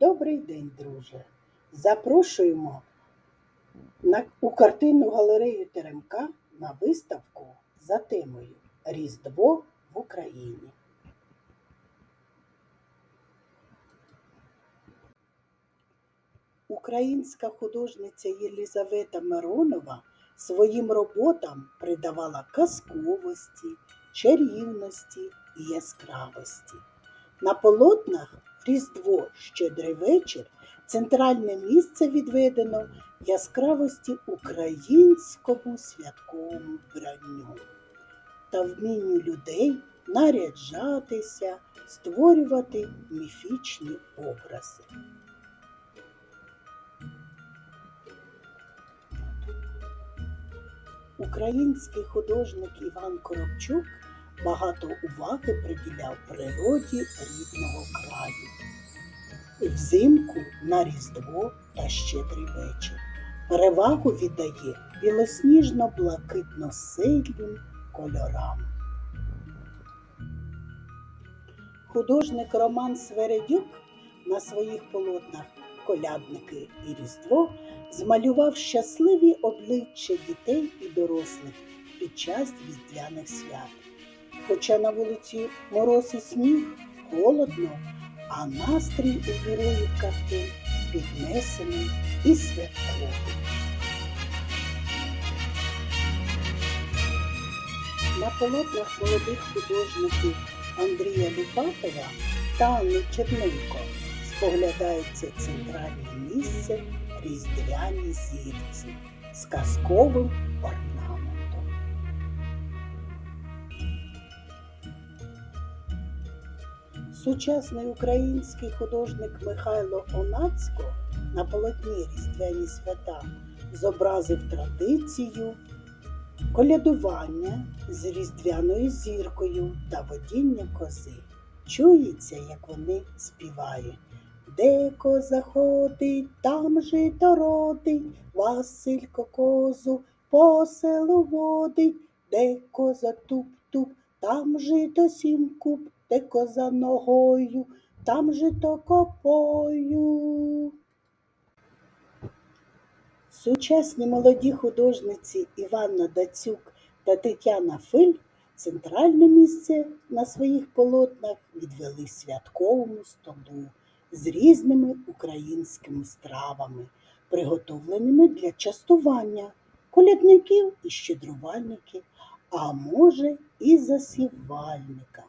Добрий день, друже. Запрошуємо на, у картинну галерею Теремка на виставку за темою Різдво в Україні. Українська художниця Єлізавета Миронова своїм роботам придавала казковості, чарівності і яскравості. На полотнах Різдво Щедрий вечір центральне місце відведено яскравості українському святковому вбранню та вмінню людей наряджатися, створювати міфічні образи. Український художник Іван Коробчук багато уваги приділяв природі рідного краю. Взимку на Різдво та Щедрий вечір. Перевагу віддає білосніжно-блакитно-сильним кольорам. Художник Роман Свередюк на своїх полотнах Колядники і Різдво змалював щасливі обличчя дітей і дорослих під час різдвяних свят. Хоча на вулиці мороз і сніг холодно, а настрій у героїв картин піднесений і святковий. На полотнах молодих художників Андрія Лупатова та Анни Черненко споглядається центральне місце різдвяні зірці з казковим Сучасний український художник Михайло Онацько на полотні Різдвяні свята зобразив традицію колядування з різдвяною зіркою та водіння кози. Чується, як вони співають. Де коза ходить, там жито родить, Василько козу по селу водить, де коза туп-туп, там жито сім куб, де коза ногою, там жито копою. Сучасні молоді художниці Іванна Дацюк та Тетяна Филь центральне місце на своїх полотнах відвели святковому столу з різними українськими стравами, приготовленими для частування колядників і щедрувальників, а може і засівальника.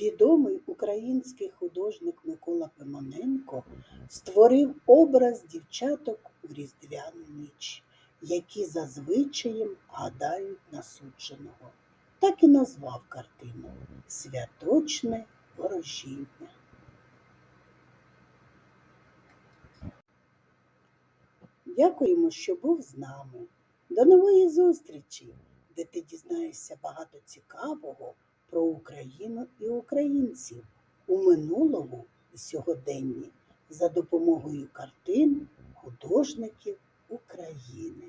Відомий український художник Микола Пимоненко створив образ дівчаток у різдвяну ніч, які за звичаєм гадають на судженого. Так і назвав картину Святочне ворожіння. Дякуємо, що був з нами. До нової зустрічі, де ти дізнаєшся багато цікавого про Україну і українців у минулому і сьогоденні за допомогою картин художників України.